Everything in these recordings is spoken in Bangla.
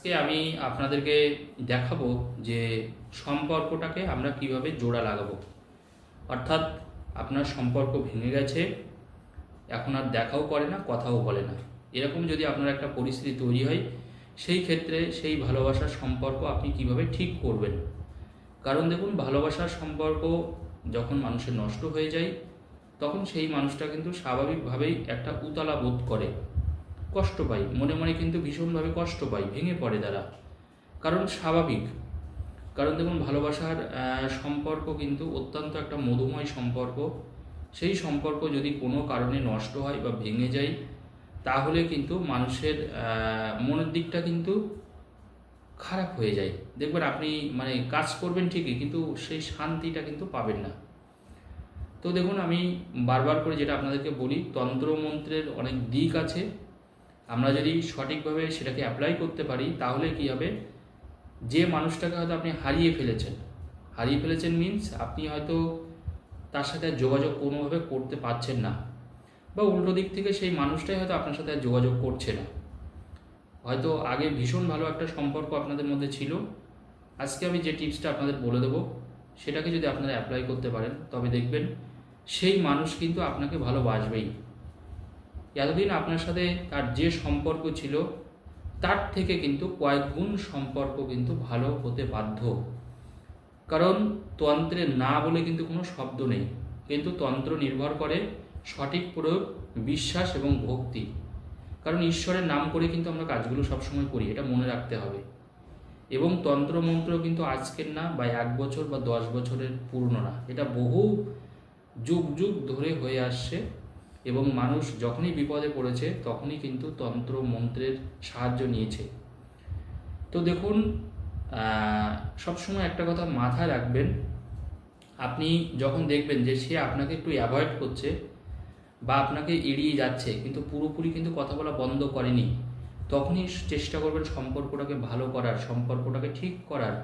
আজকে আমি আপনাদেরকে দেখাবো যে সম্পর্কটাকে আমরা কীভাবে জোড়া লাগাবো। অর্থাৎ আপনার সম্পর্ক ভেঙে গেছে, এখন আর দেখাও করে না, কথাও বলে না। এরকম যদি আপনার একটা পরিস্থিতি তৈরি হয়, সেই ক্ষেত্রে সেই ভালোবাসার সম্পর্ক আপনি কীভাবে ঠিক করবেন? কারণ দেখুন, ভালোবাসার সম্পর্ক যখন মানুষের নষ্ট হয়ে যায়, তখন সেই মানুষটা কিন্তু স্বাভাবিকভাবেই একটা উতলা বোধ করে। কষ্ট পায় মনে মনে কিন্তু ভীষণভাবে কষ্ট পায় ভেঙে পড়ে তারা। কারণ স্বাভাবিক। কারণ দেখুন, ভালোবাসার সম্পর্ক কিন্তু অত্যন্ত একটা মধুময় সম্পর্ক। সেই সম্পর্ক যদি কোনো কারণে নষ্ট হয় বা ভেঙে যায়, তাহলে কিন্তু মানুষের মনের দিকটা কিন্তু খারাপ হয়ে যায়। দেখবেন আপনি মানে কাজ করবেন ঠিকই, কিন্তু সেই শান্তিটা কিন্তু পাবেন না। তো দেখুন, আমি বারবার করে যেটা আপনাদেরকে বলি, তন্ত্রমন্ত্রের অনেক দিক আছে। আমরা যদি সঠিকভাবে সেটাকে অ্যাপ্লাই করতে পারি, তাহলে কি হবে? যে মানুষটাকে হয়তো আপনি হারিয়ে ফেলেছেন হারিয়ে ফেলেছেন মিন্স আপনি হয়তো তার সাথে যোগাযোগ কোনোভাবে করতে পারছেন না বা উল্টো দিক থেকে সেই মানুষটাই হয়তো আপনার সাথে আর যোগাযোগ করছে না। হয়তো আগে ভীষণ ভালো একটা সম্পর্ক আপনাদের মধ্যে ছিল। আজকে আমি যে টিপসটা আপনাদের বলে দেবো, সেটাকে যদি আপনারা অ্যাপ্লাই করতে পারেন, তবে দেখবেন সেই মানুষ কিন্তু আপনাকে ভালোবাসবেই। এতদিন আপনার সাথে তার যে সম্পর্ক ছিল, তার থেকে কিন্তু কয়েক গুণ সম্পর্ক কিন্তু ভালো হতে বাধ্য। কারণ তন্ত্রে না বলে কিন্তু কোনো শব্দ নেই। কিন্তু তন্ত্র নির্ভর করে সঠিক প্রয়োগ, বিশ্বাস এবং ভক্তি। কারণ ঈশ্বরের নাম করে কিন্তু আমরা কাজগুলো সবসময় করি, এটা মনে রাখতে হবে। এবং তন্ত্রমন্ত্র কিন্তু আজকের না, বা এক বছর বা দশ বছরের পুরনো না। এটা বহু যুগ যুগ ধরে হয়ে আসছে। এবং মানুষ যখনই বিপদে পড়েছে, তখনই কিন্তু তন্ত্র মন্ত্রের সাহায্য নিয়েছে। তো দেখুন সবসময় একটা কথা মাথায় রাখবেন। আপনি যখন দেখবেন যে সে আপনাকে একটু অ্যাভয়েড করছে বা আপনাকে এড়িয়ে যাচ্ছে, কিন্তু পুরোপুরি কিন্তু কথা বলা বন্ধ করেনি, তখনই চেষ্টা করবেন সম্পর্কটাকে ভালো করার, সম্পর্কটাকে ঠিক করার।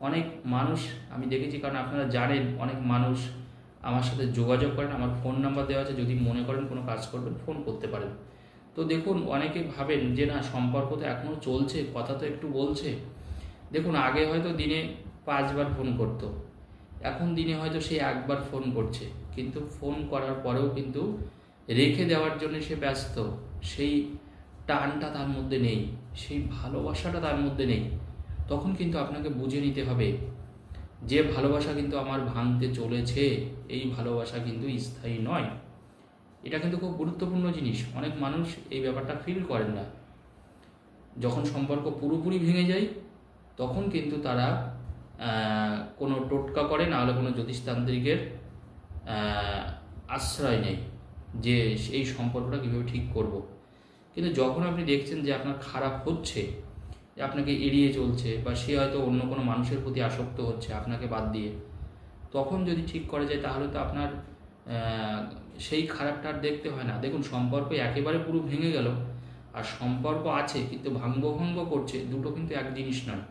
অনেক মানুষ, আমি দেখেছি, কারণ আপনারা জানেন, অনেক মানুষ আমার সাথে যোগাযোগ করেন, আমার ফোন নাম্বার দেওয়া আছে, যদি মনে করেন কোনো কাজ করবেন ফোন করতে পারেন। তো দেখুন, অনেকে ভাবেন যে না, সম্পর্ক তো এখনও চলছে, কথা তো একটু বলছে। দেখুন, আগে হয়তো দিনে পাঁচবার ফোন করতো, এখন দিনে হয়তো সে একবার ফোন করছে, কিন্তু ফোন করার পরেও কিন্তু রেখে দেওয়ার জন্য সে ব্যস্ত, সেই টানটা তার মধ্যে নেই, সেই ভালোবাসাটা তার মধ্যে নেই, তখন কিন্তু আপনাকে বুঝে নিতে হবে যে ভালোবাসা কিন্তু আমার ভাঙতে চলেছে, এই ভালোবাসা কিন্তু স্থায়ী নয়। এটা কিন্তু খুব গুরুত্বপূর্ণ জিনিস। অনেক মানুষ এই ব্যাপারটা ফিল করেন না। যখন সম্পর্ক পুরোপুরি ভেঙে যায়, তখন কিন্তু তারা কোনো টোটকা করে না হলে কোনো জ্যোতিষতান্ত্রিকের আশ্রয় নেই যে এই সম্পর্কটা কীভাবে ঠিক করব। কিন্তু যখন আপনি দেখছেন যে আপনার খারাপ হচ্ছে আপনাকে এড়িয়ে চলছে বা সে হয়তো অন্য কোনো মানুষের প্রতি আসক্ত হচ্ছে আপনাকে বাদ দিয়ে। তখন যদি ঠিক করা যায় তাহলে তো আপনার সেই খারাপটা আর দেখতে হয় না। দেখুন, সম্পর্ক একেবারে পুরো ভেঙে গেল। আর সম্পর্ক আছে, কিন্তু ভাঙ্গ ভঙ্গ করছে দুটো কিন্তু এক জিনিস নয়।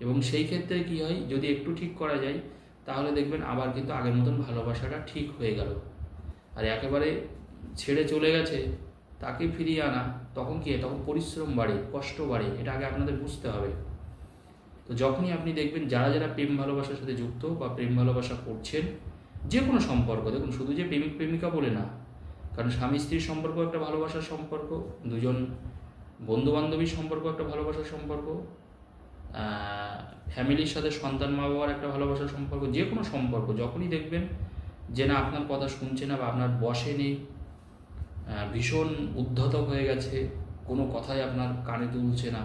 এবং সেই ক্ষেত্রে কি হয়, যদি একটু ঠিক করা যায়, তাহলে দেখবেন আবার কিন্তু আগের মতন ভালোবাসাটা ঠিক হয়ে গেল। আর একেবারে ছেড়ে চলে গেছে তাকে ফিরিয়ে আনা, তখন কি তখন পরিশ্রম বাড়ে, কষ্ট বাড়ে, এটা আগে আপনাদের বুঝতে হবে। তো যখনই আপনি দেখবেন যারা যারা প্রেম ভালোবাসার সাথে যুক্ত বা প্রেম ভালোবাসা করছেন, যে কোনো সম্পর্ক, দেখুন শুধু যে প্রেমিক প্রেমিকা বলে না, কারণ স্বামী স্ত্রীর সম্পর্ক একটা ভালোবাসার সম্পর্ক, দুজন বন্ধু বান্ধবীর সম্পর্ক একটা ভালোবাসার সম্পর্ক ফ্যামিলির সাথে সন্তান মা বাবার একটা ভালোবাসার সম্পর্ক, যে কোনো সম্পর্ক, যখনই দেখবেন যে না আপনার কথা শুনছে না বা আপনার বসে নেই ভীষণ উদ্ধত হয়ে গেছে। কোনো কথাই আপনার কানে তুলছে না।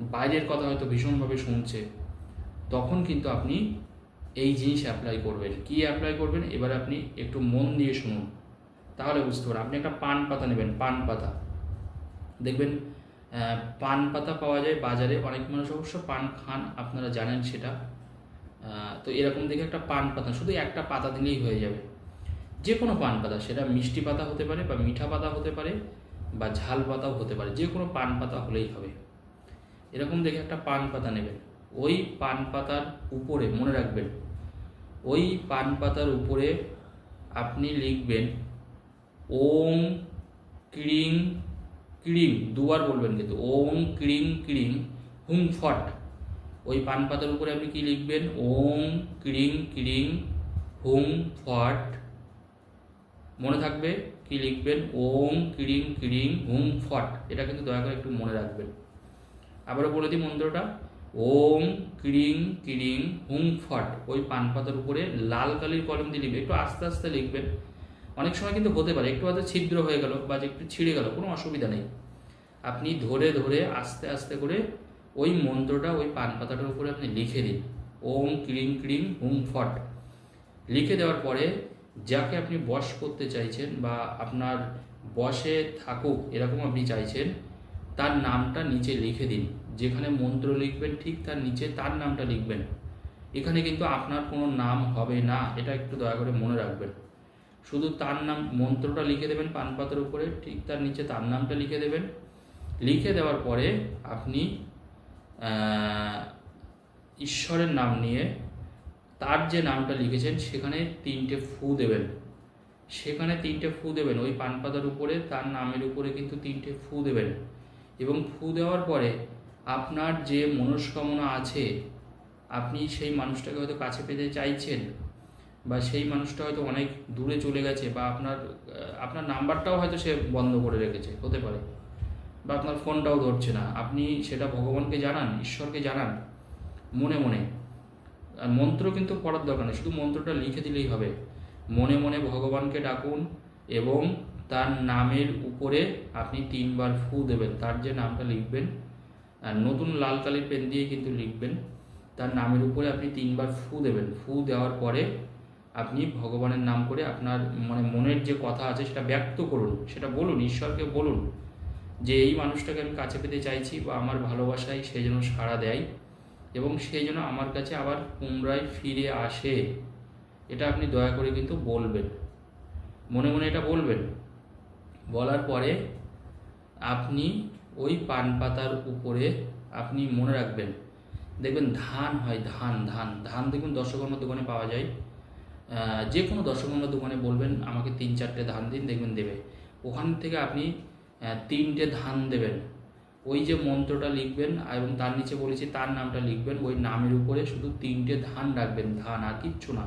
বাইরের কথা হয়তো ভীষণভাবে শুনছে। তখন কিন্তু আপনি এই জিনিস অ্যাপ্লাই করবেন। কি অ্যাপ্লাই করবেন? এবার আপনি একটু মন দিয়ে শুনুন। তাহলে বুঝতে পারবেন। আপনি একটা পান পাতা নেবেন, পান পাতা। দেখবেন পান পাতা পাওয়া যায় বাজারে। অনেক মানুষ অবশ্য পান খান, আপনারা জানেন সেটা। তো এরকম দেখে একটা পান পাতা, শুধু একটা পাতা দিলেই হয়ে যাবে। যে কোনো পান পাতা, সেটা মিষ্টি পাতা হতে পারে বা মিঠা পাতা হতে পারে বা ঝাল পাতাও হতে পারে যে কোনো পান পাতা হলেই হবে। এরকম দেখে একটা পান পাতা নেবেন। ওই পান পাতার উপরে, মনে রাখবেন, ওই পান পাতার উপরে আপনি লিখবেন, ওম ক্রিং ক্রিং দুবার বলবেন কিন্তু, ওম ক্রিং ক্রিং হুম ফট ওই পান পাতার উপরে আপনি কি লিখবেন, ওম ক্রিং ক্রিং হুম ফট মনে থাকবে কি লিখবেন? ওম ক্রিং ক্রিং হুম, ফট। এটা কিন্তু দয়া করে একটু মনে রাখবেন। আবারও বলে দিই মন্ত্রটা। ওম ক্রিং ক্রিং হুম, ফট। ওই পান পাতার উপরে লাল কালির কলম দিয়ে লিখবে। একটু আস্তে আস্তে লিখবেন। অনেক সময় কিন্তু হতে পারে। একটু হয়তো ছিদ্র হয়ে গেল বা একটু ছিঁড়ে গেল, কোনো অসুবিধা নেই। আপনি ধরে ধরে, আস্তে আস্তে করে ওই মন্ত্রটা ওই পান পাতাটার উপরে আপনি লিখে দিন। ওম ক্রিং ক্রিং হুম, ফট। লিখে দেওয়ার পরে যাকে আপনি বশ করতে চাইছেন বা আপনার বসে থাকুক এরকম আপনি চাইছেন, তার নামটা নিচে লিখে দিন। যেখানে মন্ত্র লিখবেন, ঠিক তার নিচে তার নামটা লিখবেন। এখানে কিন্তু আপনার কোনো নাম হবে না, এটা একটু দয়া করে মনে রাখবেন। শুধু তার নাম, মন্ত্রটা লিখে দেবেন পান পাতার উপরে, ঠিক তার নিচে তার নামটা লিখে দেবেন। লিখে দেওয়ার পরে আপনি ঈশ্বরের নাম নিয়ে তার যে নামটা লিখেছেন, সেখানে তিনটে ফু দেবেন। সেখানে তিনটে ফু দেবেন। ওই পান পাতার উপরে, তার নামের উপরে কিন্তু তিনটে ফু দেবেন। এবং ফু দেওয়ার পরে আপনার যে মনস্কামনা আছে, আপনি সেই মানুষটাকে হয়তো কাছে পেতে চাইছেন বা সেই মানুষটা হয়তো অনেক দূরে চলে গেছে বা আপনার আপনার নাম্বারটাও হয়তো সে বন্ধ করে রেখেছে, হতে পারে। বা আপনার ফোনটাও ধরছে না। আপনি সেটা ভগবানকে জানান, ঈশ্বরকে জানান, মনে মনে। আর মন্ত্র কিন্তু পড়ার দরকার নেই, শুধু মন্ত্রটা লিখে দিলেই হবে। মনে মনে ভগবানকে ডাকুন এবং তার নামের উপরে আপনি তিনবার ফু দেবেন, তার যে নামটা লিখবেন, আর নতুন লাল কালির পেন দিয়ে কিন্তু লিখবেন, তার নামের উপরে আপনি তিনবার ফু দেবেন। ফু দেওয়ার পরে আপনি ভগবানের নাম করে আপনার মানে মনের যে কথা আছে সেটা ব্যক্ত করুন, সেটা বলুন, ঈশ্বরকে বলুন যে, এই মানুষটাকে আমি কাছে পেতে চাইছি বা আমার ভালোবাসায় সে যেন সাড়া দেয়। এবং সে যেন আমার কাছে আবার পুনরায় ফিরে আসে। এটা আপনি দয়া করে কিন্তু বলবেন। মনে মনে এটা বলবেন। বলার পরে আপনি ওই পান পাতার উপরে আপনি মনে রাখবেন। দেখবেন ধান হয়, ধান ধান ধান দেখবেন দর্শকর্মার দোকানে পাওয়া যায়। যে কোনো দর্শকর্মার দোকানে বলবেন, আমাকে তিন, চারটে ধান দিন, দেখবেন দেবে। ওখান থেকে আপনি তিনটে ধান দেবেন। ওই যে মন্ত্রটা লিখবেন এবং তার নিচে বলেছি তার নামটা লিখবেন, ওই নামের উপরে শুধু তিনটে ধান রাখবেন, ধান আর কিচ্ছু না।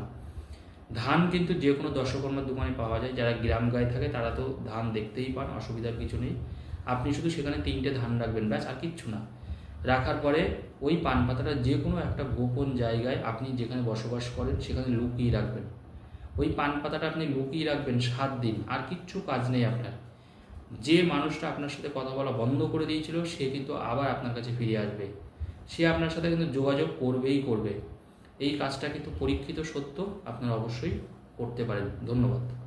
ধান কিন্তু যে কোনো দর্শকর্মার দোকানে পাওয়া যায়, যারা গ্রাম গায়ে থাকে তারা তো ধান দেখতেই পান, অসুবিধার কিছু নেই। আপনি শুধু সেখানে তিনটে ধান রাখবেন, ব্যাস, আর কিচ্ছু না। রাখার পরে ওই পান পাতাটা যে কোনো একটা গোপন জায়গায় আপনি যেখানে বসবাস করেন সেখানে লুকিয়ে রাখবেন। ওই পান পাতাটা আপনি লুকিয়ে রাখবেন সাত দিন, আর কিচ্ছু কাজ নেই আপনার। যে মানুষটা আপনার সাথে কথা বলা বন্ধ করে দিয়েছিল, সে কিন্তু আবার আপনার কাছে ফিরে আসবে। সে আপনার সাথে কিন্তু যোগাযোগ করবেই করবে। এই কাজটা কিন্তু পরীক্ষিত সত্য, আপনারা অবশ্যই করতে পারেন। ধন্যবাদ।